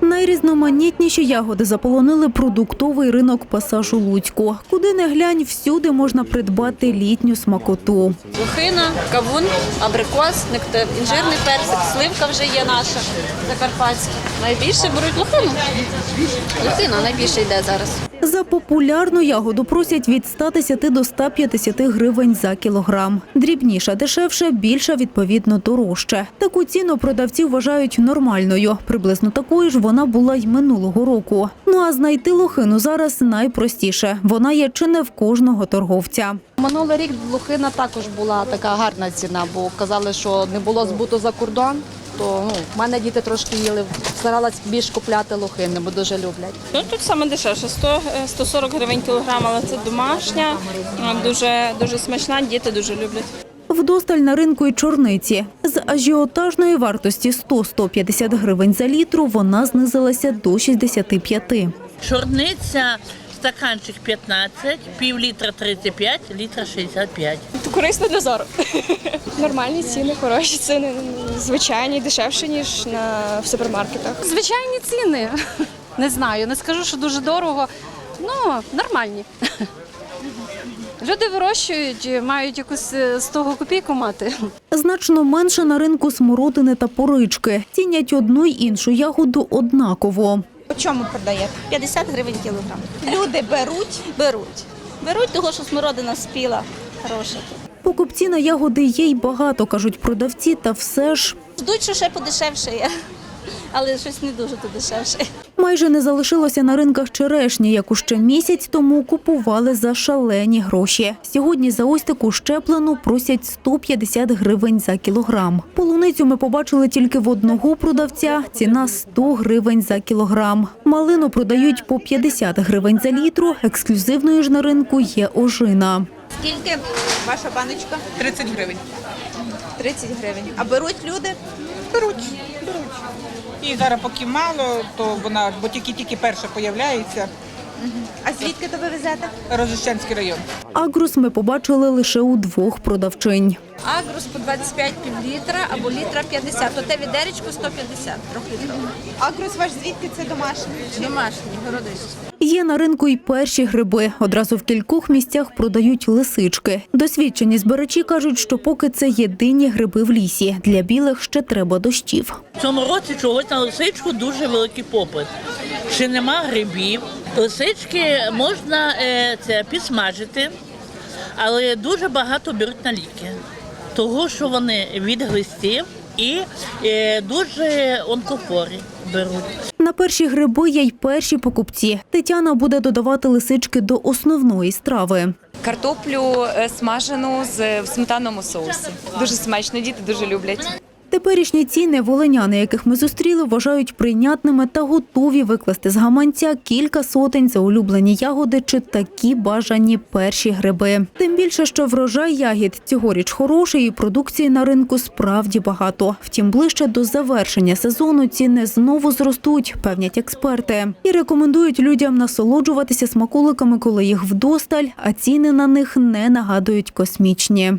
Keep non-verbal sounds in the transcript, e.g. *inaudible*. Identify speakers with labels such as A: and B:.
A: Найрізноманітніші ягоди заполонили продуктовий ринок пасажу Луцьку. Куди не глянь, всюди можна придбати літню смакоту.
B: Лохина, кавун, абрикос, нектар, інжирний персик, сливка вже є наша закарпатська. Найбільше беруть лохину. Лохина найбільше йде зараз.
A: За популярну ягоду просять від 110 до 150 гривень за кілограм. Дрібніша, дешевше, більша, відповідно, дорожче. Таку ціну продавці вважають нормальною. Приблизно такою ж вона була й минулого року. Ну а знайти лохину зараз найпростіше. Вона є чи не в кожного торговця.
C: Минулий рік лохина також була така гарна ціна, бо казали, що не було збуту за кордон. То ну, в мене діти трошки їли, старалась більш купляти лохини, бо дуже люблять.
D: Ну тут саме дешевше 100, е, 140 гривень кілограм, але це домашня, е, дуже дуже смачна. Діти дуже люблять.
A: Вдосталь на ринку і чорниці. З ажіотажної вартості 100-150 гривень за літру вона знизилася до 65.
E: Чорниця стаканчик 15, пів літра 35, літра 65.
F: Корисно для зору. *laughs* Нормальні ціни, хороші ціни, звичайні, дешевші, ніж на в супермаркетах.
C: Звичайні ціни. *laughs* Не знаю, не скажу, що дуже дорого. Ну, нормальні. *laughs* Люди вирощують, мають якусь е, з того копійку мати.
A: Значно менше на ринку смородини та порички. Цінять одну й іншу ягоду однаково.
G: По чому продаєте? 50 гривень кілограм. Люди беруть? Беруть. Беруть, того, що смородина спіла. Хороша.
A: Покупці на ягоди є й багато, кажуть продавці, та все ж
G: Ждуть, що ще подешевше є. Але щось не дуже то дешевше.
A: майже не залишилося на ринках черешні, яку ще місяць тому купували за шалені гроші. Сьогодні за ось таку щеплену просять 150 гривень за кілограм. Полуницю ми побачили тільки в одного продавця. Ціна 100 гривень за кілограм. Малину продають по 50 гривень за літру. Ексклюзивною ж на ринку є ожина.
G: Скільки ваша баночка?
H: 30 гривень.
G: 30 гривень. А беруть люди?
H: Беруть, беруть. І зараз поки мало, то вона, бо тільки-тільки перша появляється,
G: А звідки то ви везете?
H: Рожищенський район.
A: Агрус ми побачили лише у двох продавчинь.
G: Агрус по 25 півлітра або літра 50. Оте відеречко 150 трьохлітрове. Агрус ваш звідки це домашній? Домашній, городище.
A: Є на ринку й перші гриби. Одразу в кількох місцях продають лисички. Досвідчені збирачі кажуть, що поки це єдині гриби в лісі. Для білих ще треба дощів.
E: В цьому році чогось на лисичку дуже великий попит. Ще нема грибів. Лисички можна е, це підсмажити, але дуже багато беруть на ліки. Того, що вони від глистів і е, дуже онкохворі беруть.
A: На перші гриби є й перші покупці. Тетяна буде додавати лисички до основної страви.
I: картоплю е, смажену з в сметанному соусі. Дуже смачно, діти дуже люблять.
A: Теперішні ціни волиняни, яких ми зустріли, вважають прийнятними та готові викласти з гаманця кілька сотень за улюблені ягоди чи такі бажані перші гриби. Тим більше, що врожай ягід цьогоріч хороший і продукції на ринку справді багато. Втім, ближче до завершення сезону ціни знову зростуть, певнять експерти, і рекомендують людям насолоджуватися смаколиками, коли їх вдосталь, а ціни на них не нагадують космічні.